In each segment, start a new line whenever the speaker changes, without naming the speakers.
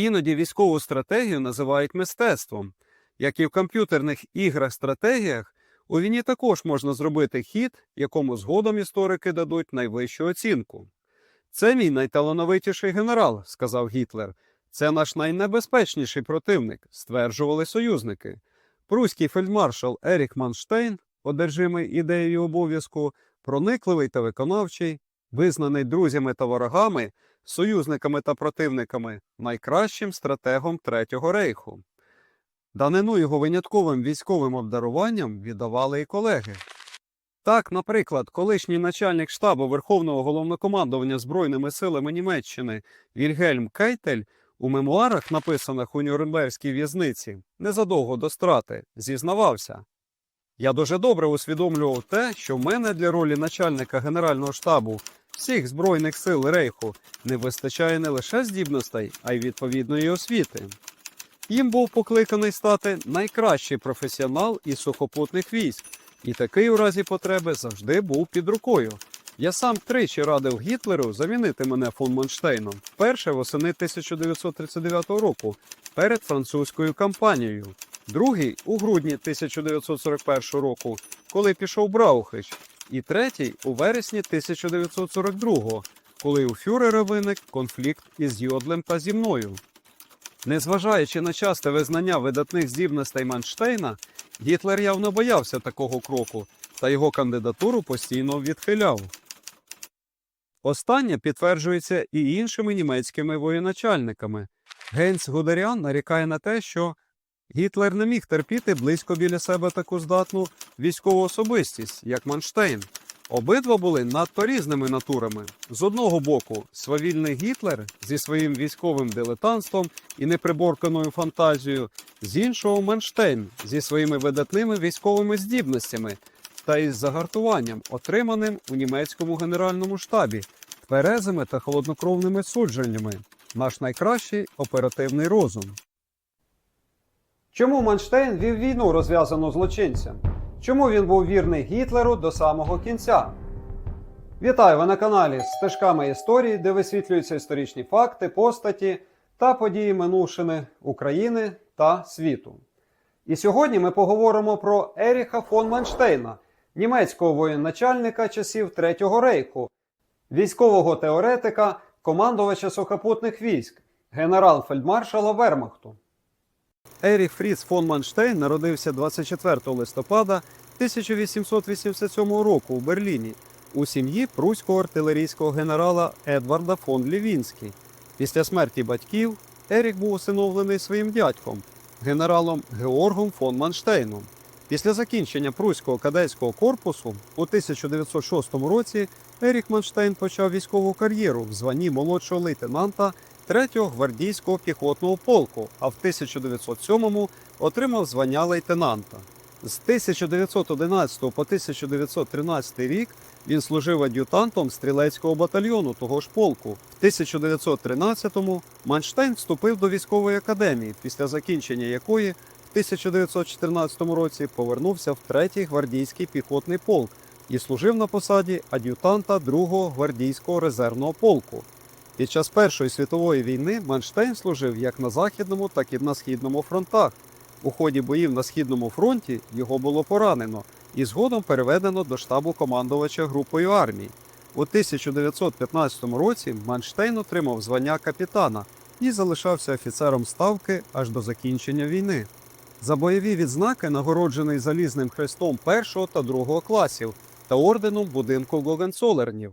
Іноді військову стратегію називають мистецтвом. Як і в комп'ютерних іграх-стратегіях, у війні також можна зробити хід, якому згодом історики дадуть найвищу оцінку. Це мій найталановитіший генерал, сказав Гітлер. Це наш найнебезпечніший противник, стверджували союзники. Пруський фельдмаршал Ерік Манштейн, одержимий ідеєю обов'язку, проникливий та виконавчий, визнаний друзями та ворогами, союзниками та противниками, найкращим стратегом Третього рейху. Данину його винятковим військовим обдаруванням віддавали і колеги. Так, наприклад, колишній начальник штабу Верховного головнокомандування Збройними силами Німеччини Вільгельм Кейтель у мемуарах, написаних у Нюрнберзькій в'язниці, незадовго до страти, зізнавався. Я дуже добре усвідомлював те, що в мене для ролі начальника Генерального штабу всіх Збройних сил Рейху не вистачає не лише здібностей, а й відповідної освіти. Їм був покликаний стати найкращий професіонал із сухопутних військ, і такий у разі потреби завжди був під рукою. Я сам тричі радив Гітлеру замінити мене фон Манштейном, вперше восени 1939 року перед французькою кампанією, другий у грудні 1941 року, коли пішов Браухич, і третій у вересні 1942, коли у фюрера виник конфлікт із Йодлем та зі мною. Незважаючи на часте визнання видатних здібностей Манштейна, Гітлер явно боявся такого кроку та його кандидатуру постійно відхиляв. Останнє підтверджується і іншими німецькими воєначальниками. Гейнс Гудеріан нарікає на те, що Гітлер не міг терпіти близько біля себе таку здатну військову особистість, як Манштейн. Обидва були надто різними натурами. З одного боку, свавільний Гітлер зі своїм військовим дилетантством і неприборканою фантазією, з іншого Манштейн зі своїми видатними військовими здібностями та із загартуванням, отриманим у німецькому генеральному штабі, тверезими та холоднокровними судженнями. Наш найкращий оперативний розум. Чому Манштейн вів війну розв'язану злочинцям? Чому він був вірний Гітлеру до самого кінця? Вітаю ви на каналі Стежками історії, де висвітлюються історичні факти, постаті та події минувшини України та світу. І сьогодні ми поговоримо про Еріха фон Манштейна, німецького воєначальника часів Третього рейху, військового теоретика, командувача сухопутних військ, генерал-фельдмаршала Вермахту. Еріх Фріц фон Манштейн народився 24 листопада 1887 року у Берліні у сім'ї пруського артилерійського генерала Едварда фон Лівінський. Після смерті батьків Ерік був усиновлений своїм дядьком, генералом Георгом фон Манштейном. Після закінчення Пруського кадетського корпусу у 1906 році Ерік Манштейн почав військову кар'єру в званні молодшого лейтенанта 3-го гвардійського піхотного полку, а в 1907-му отримав звання лейтенанта. З 1911 по 1913 рік він служив ад'ютантом стрілецького батальйону того ж полку. В 1913-му Манштейн вступив до військової академії, після закінчення якої в 1914 році повернувся в 3-й гвардійський піхотний полк і служив на посаді ад'ютанта 2-го гвардійського резервного полку. Під час Першої світової війни Манштейн служив як на Західному, так і на Східному фронтах. У ході боїв на Східному фронті його було поранено і згодом переведено до штабу командувача групою армій. У 1915 році Манштейн отримав звання капітана і залишався офіцером ставки аж до закінчення війни. За бойові відзнаки нагороджений залізним хрестом першого та другого класів та орденом будинку Гогенцолернів.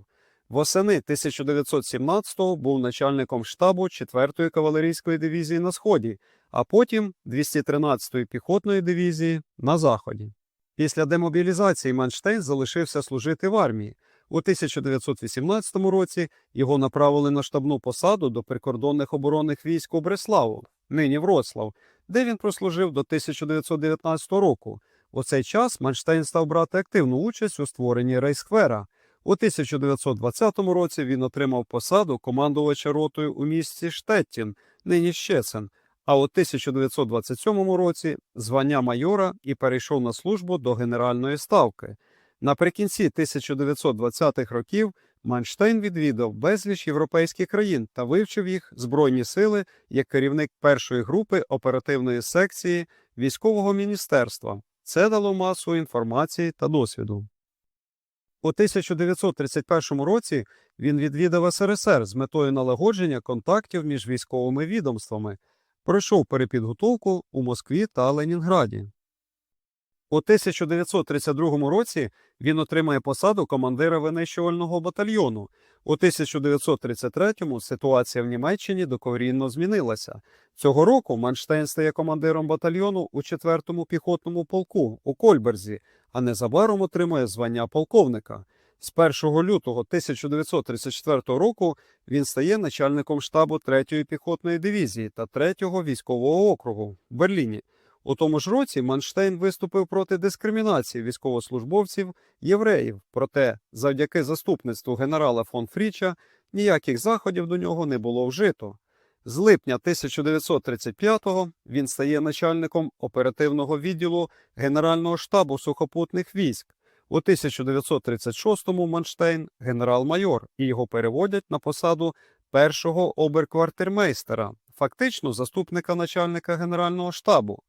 Восени 1917-го був начальником штабу 4-ї кавалерійської дивізії на Сході, а потім 213-ї піхотної дивізії на Заході. Після демобілізації Манштейн залишився служити в армії. У 1918 році його направили на штабну посаду до прикордонних оборонних військ у Бреславу, нині Вроцлав, де він прослужив до 1919 року. У цей час Манштейн став брати активну участь у створенні Рейсхвера. У 1920 році він отримав посаду командувача ротою у місті Штеттін, нині Щецин, а у 1927 році звання майора і перейшов на службу до Генеральної ставки. Наприкінці 1920-х років Манштейн відвідав безліч європейських країн та вивчив їх збройні сили як керівник першої групи оперативної секції військового міністерства. Це дало масу інформації та досвіду. У 1931 році він відвідав СРСР з метою налагодження контактів між військовими відомствами, пройшов перепідготовку у Москві та Ленінграді. У 1932 році він отримає посаду командира винищувального батальйону. У 1933-му ситуація в Німеччині докорінно змінилася. Цього року Манштейн стає командиром батальйону у 4-му піхотному полку у Кольберзі, а незабаром отримує звання полковника. З 1 лютого 1934 року він стає начальником штабу 3-ї піхотної дивізії та 3-го військового округу в Берліні. У тому ж році Манштейн виступив проти дискримінації військовослужбовців євреїв, проте завдяки заступництву генерала фон Фріча ніяких заходів до нього не було вжито. З липня 1935-го він стає начальником оперативного відділу Генерального штабу сухопутних військ. У 1936-му Манштейн генерал-майор і його переводять на посаду першого оберквартирмейстера, фактично заступника начальника Генерального штабу.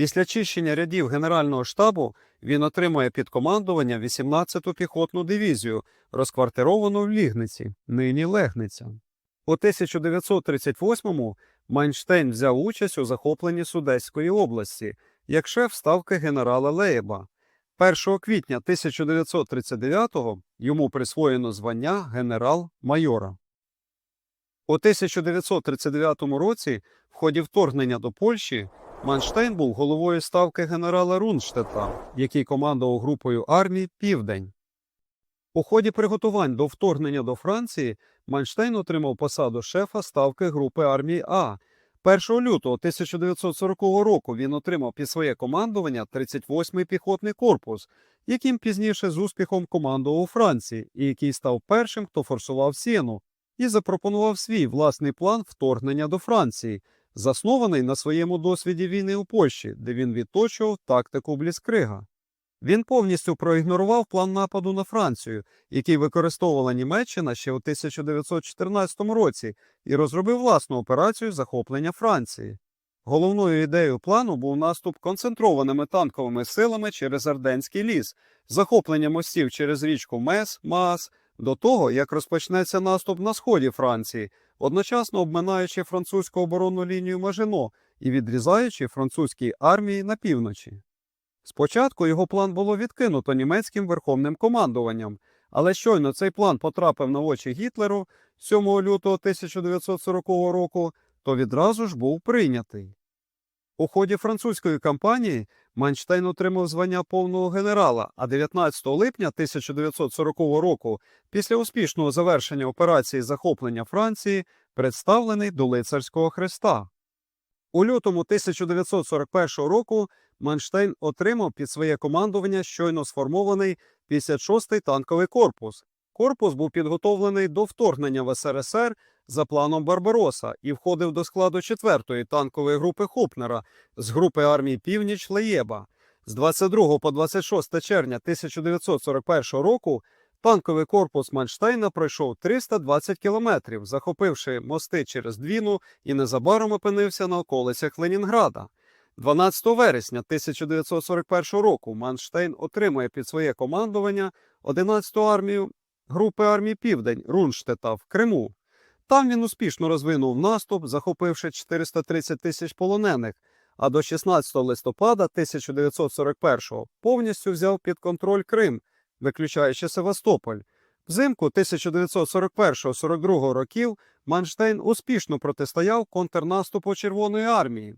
Після чищення рядів Генерального штабу він отримує під командування 18-ту піхотну дивізію, розквартировану в Лігниці, нині Легниця. У 1938-му Майнштейн взяв участь у захопленні Судетської області як шеф ставки генерала Леєба. 1 квітня 1939-го йому присвоєно звання генерал-майора. У 1939 році, в ході вторгнення до Польщі, Манштейн був головою ставки генерала Рунштета, який командував групою армій Південь. У ході приготувань до вторгнення до Франції Манштейн отримав посаду шефа ставки групи армії А. 1 лютого 1940 року він отримав під своє командування 38-й піхотний корпус, яким пізніше з успіхом командував у Франції, і який став першим, хто форсував Сіну, і запропонував свій власний план вторгнення до Франції, заснований на своєму досвіді війни у Польщі, де він відточував тактику Бліскрига. Він повністю проігнорував план нападу на Францію, який використовувала Німеччина ще у 1914 році, і розробив власну операцію захоплення Франції. Головною ідеєю плану був наступ концентрованими танковими силами через Арденський ліс, захоплення мостів через річку Мес, Маас, до того, як розпочнеться наступ на сході Франції, одночасно обминаючи французьку оборонну лінію Мажино і відрізаючи французькій армії на півночі. Спочатку його план було відкинуто німецьким верховним командуванням, але щойно цей план потрапив на очі Гітлеру 7 лютого 1940 року, то відразу ж був прийнятий. У ході французької кампанії Манштейн отримав звання повного генерала, а 19 липня 1940 року, після успішного завершення операції захоплення Франції, представлений до лицарського хреста. У лютому 1941 року Манштейн отримав під своє командування щойно сформований 56-й танковий корпус. Корпус був підготовлений до вторгнення в СРСР за планом Барбароса і входив до складу 4-ї танкової групи Хопнера з групи армії Північ Леєба. З 22 по 26 червня 1941 року танковий корпус Манштейна пройшов 320 кілометрів, захопивши мости через Двіну і незабаром опинився на околицях Ленінграда. 12 вересня 1941 року Манштейн отримує під своє командування 11-ту армію групи армії Південь Рунштета в Криму. Там він успішно розвинув наступ, захопивши 430 тисяч полонених, а до 16 листопада 1941-го повністю взяв під контроль Крим, виключаючи Севастополь. Взимку 1941-42 років Манштейн успішно протистояв контрнаступу Червоної армії.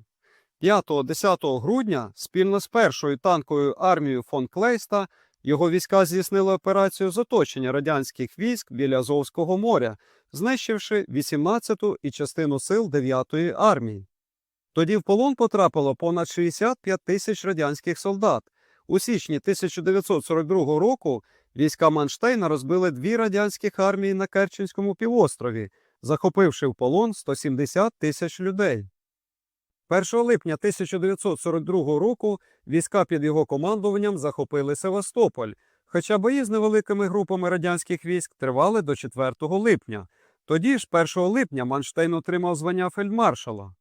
5-10 грудня спільно з першою танковою армією фон Клейста його війська здійснили операцію з оточення радянських військ біля Азовського моря, знищивши 18-ту і частину сил 9-ї армії. Тоді в полон потрапило понад 65 тисяч радянських солдат. У січні 1942 року війська Манштейна розбили дві радянських армії на Керченському півострові, захопивши в полон 170 тисяч людей. 1 липня 1942 року війська під його командуванням захопили Севастополь. Хоча бої з невеликими групами радянських військ тривали до 4 липня. Тоді ж, 1 липня, Манштейн отримав звання фельдмаршала.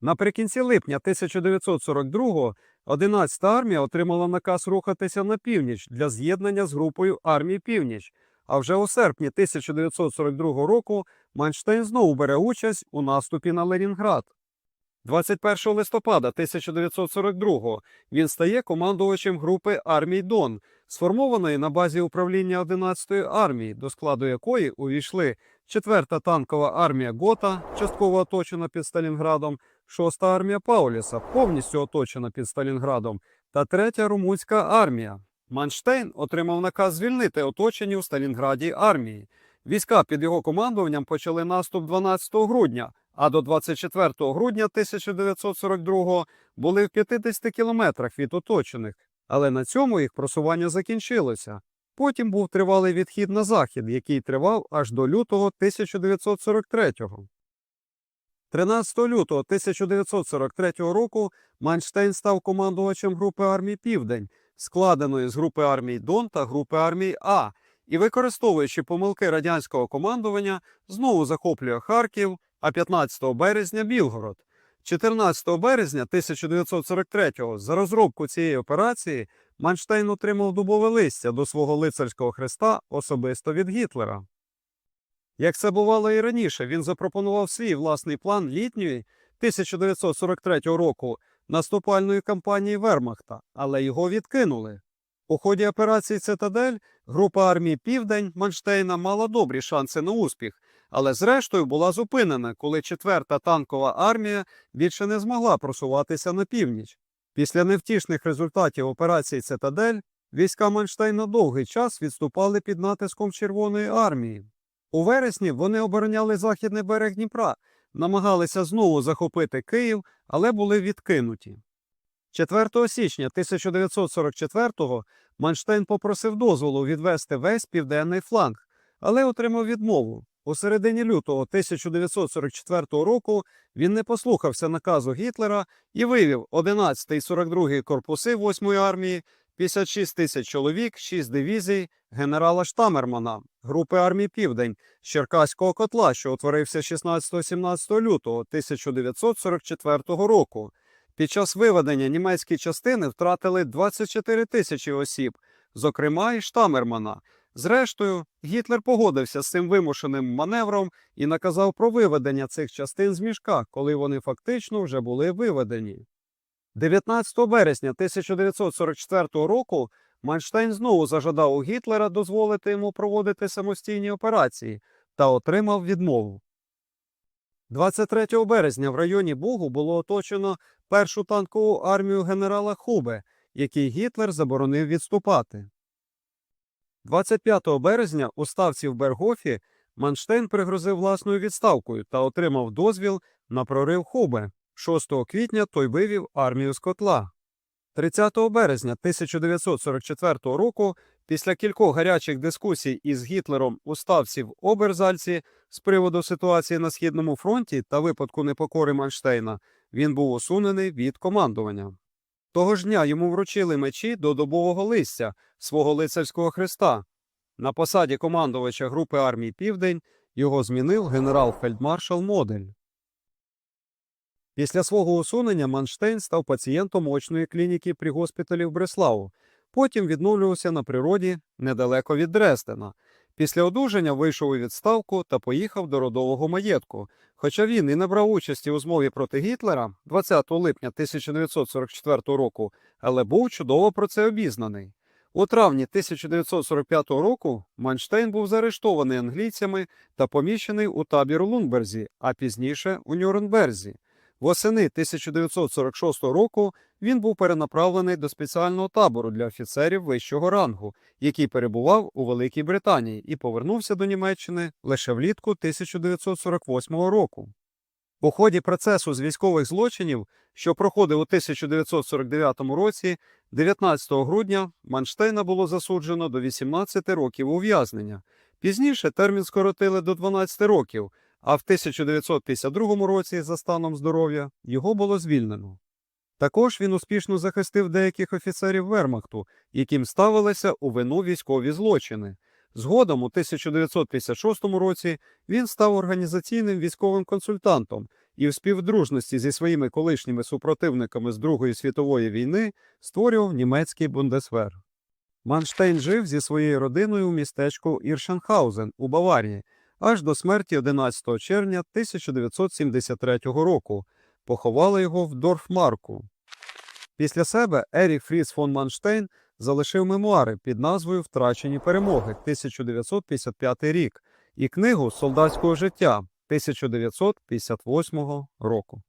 Наприкінці липня 1942-го 11-та армія отримала наказ рухатися на північ для з'єднання з групою армій Північ. А вже у серпні 1942 року Манштейн знову бере участь у наступі на Ленінград. 21 листопада 1942 він стає командувачем групи армій Дон, сформованої на базі управління 11-ї армії, до складу якої увійшли 4-та танкова армія Гота, частково оточена під Сталінградом, 6-та армія Пауліса, повністю оточена під Сталінградом, та 3-я румунська армія. Манштейн отримав наказ звільнити оточені у Сталінграді армії. Війська під його командуванням почали наступ 12 грудня, а до 24 грудня 1942 були в 50 кілометрах від оточених. Але на цьому їх просування закінчилося. Потім був тривалий відхід на захід, який тривав аж до лютого 1943-го. 13 лютого 1943 року Манштейн став командувачем групи армій Південь, складеної з групи армій Дон та групи армій А, і, використовуючи помилки радянського командування, знову захоплює Харків, а 15 березня Білгород. 14 березня 1943-го за розробку цієї операції Манштейн отримав дубове листя до свого лицарського хреста особисто від Гітлера. Як це бувало і раніше, він запропонував свій власний план літньої 1943 року наступальної кампанії Вермахта, але його відкинули. У ході операції Цитадель група армії Південь Манштейна мала добрі шанси на успіх, але зрештою була зупинена, коли 4-та танкова армія більше не змогла просуватися на північ. Після невтішних результатів операції Цитадель війська Манштейна довгий час відступали під натиском Червоної армії. У вересні вони обороняли західний берег Дніпра, намагалися знову захопити Київ, але були відкинуті. 4 січня 1944-го Манштейн попросив дозволу відвести весь південний фланг, але отримав відмову. У середині лютого 1944 року він не послухався наказу Гітлера і вивів 11 і 42 корпуси 8-ї армії, 56 тисяч чоловік, 6 дивізій генерала Штамермана, групи армії Південь, з Черкаського котла, що утворився 16-17 лютого 1944 року. Під час виведення німецькі частини втратили 24 тисячі осіб, зокрема і Штамермана. Зрештою, Гітлер погодився з цим вимушеним маневром і наказав про виведення цих частин з мішка, коли вони фактично вже були виведені. 19 березня 1944 року Манштейн знову зажадав у Гітлера дозволити йому проводити самостійні операції та отримав відмову. 23 березня в районі Бугу було оточено першу танкову армію генерала Хубе, який Гітлер заборонив відступати. 25 березня у ставці в Бергофі Манштейн пригрозив власною відставкою та отримав дозвіл на прорив Хубе. 6 квітня той вивів армію з котла. 30 березня 1944 року, після кількох гарячих дискусій із Гітлером у ставці в Оберзальці з приводу ситуації на Східному фронті та випадку непокори Манштейна, він був усунений від командування. Того ж дня йому вручили мечі до добового листя свого лицарського хреста. На посаді командувача групи армій Південь його змінив генерал-фельдмаршал Модель. Після свого усунення Манштейн став пацієнтом очної клініки при госпіталі в Бреславу. Потім відновлювався на природі недалеко від Дрездена. Після одужання вийшов у відставку та поїхав до родового маєтку. Хоча він і не брав участі у змові проти Гітлера 20 липня 1944 року, але був чудово про це обізнаний. У травні 1945 року Манштейн був заарештований англійцями та поміщений у табір Лунберзі, а пізніше у Нюрнберзі. Восени 1946 року він був перенаправлений до спеціального табору для офіцерів вищого рангу, який перебував у Великій Британії і повернувся до Німеччини лише влітку 1948 року. У ході процесу з військових злочинів, що проходив у 1949 році, 19 грудня Манштейна було засуджено до 18 років ув'язнення. Пізніше термін скоротили до 12 років, а в 1952 році, за станом здоров'я, його було звільнено. Також він успішно захистив деяких офіцерів Вермахту, яким ставилися у вину військові злочини. Згодом, у 1956 році, він став організаційним військовим консультантом і в співдружності зі своїми колишніми супротивниками з Другої світової війни створював німецький Бундесвер. Манштейн жив зі своєю родиною у містечку Іршенхаузен у Баварії аж до смерті 11 червня 1973 року. Поховали його в Дорфмарку. Після себе Ерік Фріц фон Манштейн залишив мемуари під назвою Втрачені перемоги 1955 рік і книгу Солдатського життя 1958 року.